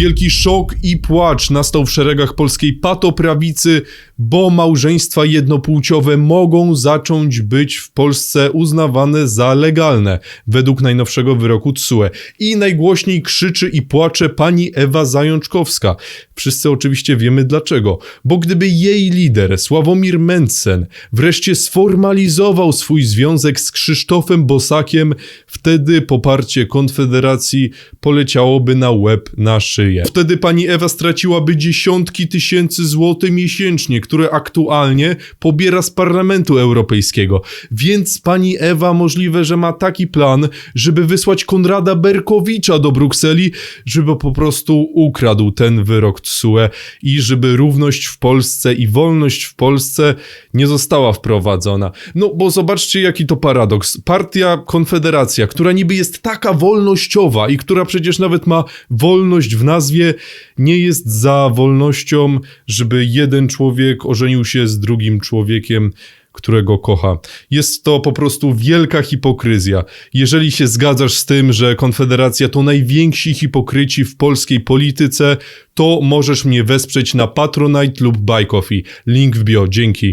Wielki szok i płacz nastał w szeregach polskiej patoprawicy, bo małżeństwa jednopłciowe mogą zacząć być w Polsce uznawane za legalne, według najnowszego wyroku TSUE. I najgłośniej krzyczy i płacze pani Ewa Zajączkowska. Wszyscy oczywiście wiemy dlaczego. Bo gdyby jej lider, Sławomir Mencen, wreszcie sformalizował swój związek z Krzysztofem Bosakiem, wtedy poparcie Konfederacji poleciałoby na łeb na szyję. Wtedy pani Ewa straciłaby dziesiątki tysięcy złotych miesięcznie, które aktualnie pobiera z Parlamentu Europejskiego. Więc pani Ewa możliwe, że ma taki plan, żeby wysłać Konrada Berkowicza do Brukseli, żeby po prostu ukradł ten wyrok TSUE i żeby równość w Polsce i wolność w Polsce nie została wprowadzona. No bo zobaczcie jaki to paradoks. Partia Konfederacja, która niby jest taka wolnościowa i która przecież nawet ma wolność w nazwie, nie jest za wolnością, żeby jeden człowiek ożenił się z drugim człowiekiem którego kocha. Jest to po prostu wielka hipokryzja. Jeżeli się zgadzasz z tym, że Konfederacja to najwięksi hipokryci w polskiej polityce, to możesz mnie wesprzeć na Patronite lub Buy Coffee. Link w bio. Dzięki.